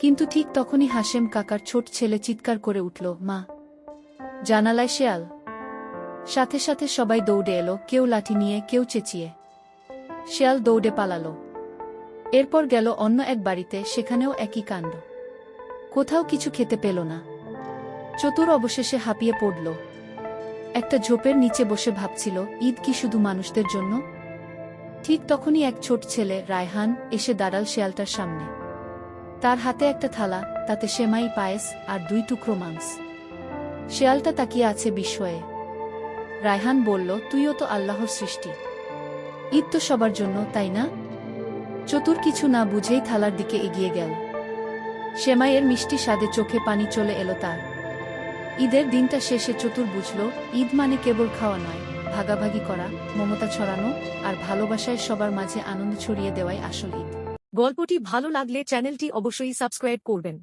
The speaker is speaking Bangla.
কিন্তু ঠিক তখনই হাসেম কাকার ছোট ছেলে চিৎকার করে উঠল, মা। জানালায় শেয়াল। সাথে সাথে সবাই দৌড়ে এলো, কেউ লাঠি নিয়ে, কেউ চেঁচিয়ে। শেয়াল দৌড়ে পালালো। এরপর গেল অন্য এক বাড়িতে, সেখানেও একই কাণ্ড। কোথাও কিছু খেতে পেল না। চতুর অবশেষে হাঁপিয়ে পড়ল। একটা ঝোপের নিচে বসে ভাবছিল, ঈদ কি শুধু মানুষদের জন্য? ঠিক তখনই এক ছোট ছেলে, রায়হান, এসে দাঁড়াল শেয়ালটার সামনে। তার হাতে একটা থালা, তাতে সেমাই, পায়েস আর দুই টুকরো মাংস। শেয়ালটা তাকিয়ে আছে বিস্ময়ে। রায়হান বলল, তুইও তো আল্লাহর সৃষ্টি। ঈদ তো সবার জন্য, তাই না? চতুর কিছু না বুঝেই থালার দিকে এগিয়ে গেল। সেমাইয়ের মিষ্টি স্বাদে চোখে পানি চলে এলো তার। ঈদের দিনটা শেষে চতুর বুঝল, ঈদ মানে কেবল খাওয়া নয়, ভাগাভাগি করা, মমতা ছড়ানো আর ভালোবাসায় সবার মাঝে আনন্দ ছড়িয়ে দেওয়াই আসল ঈদ। গল্পটি ভালো লাগলে চ্যানেলটি অবশ্যই সাবস্ক্রাইব করবেন।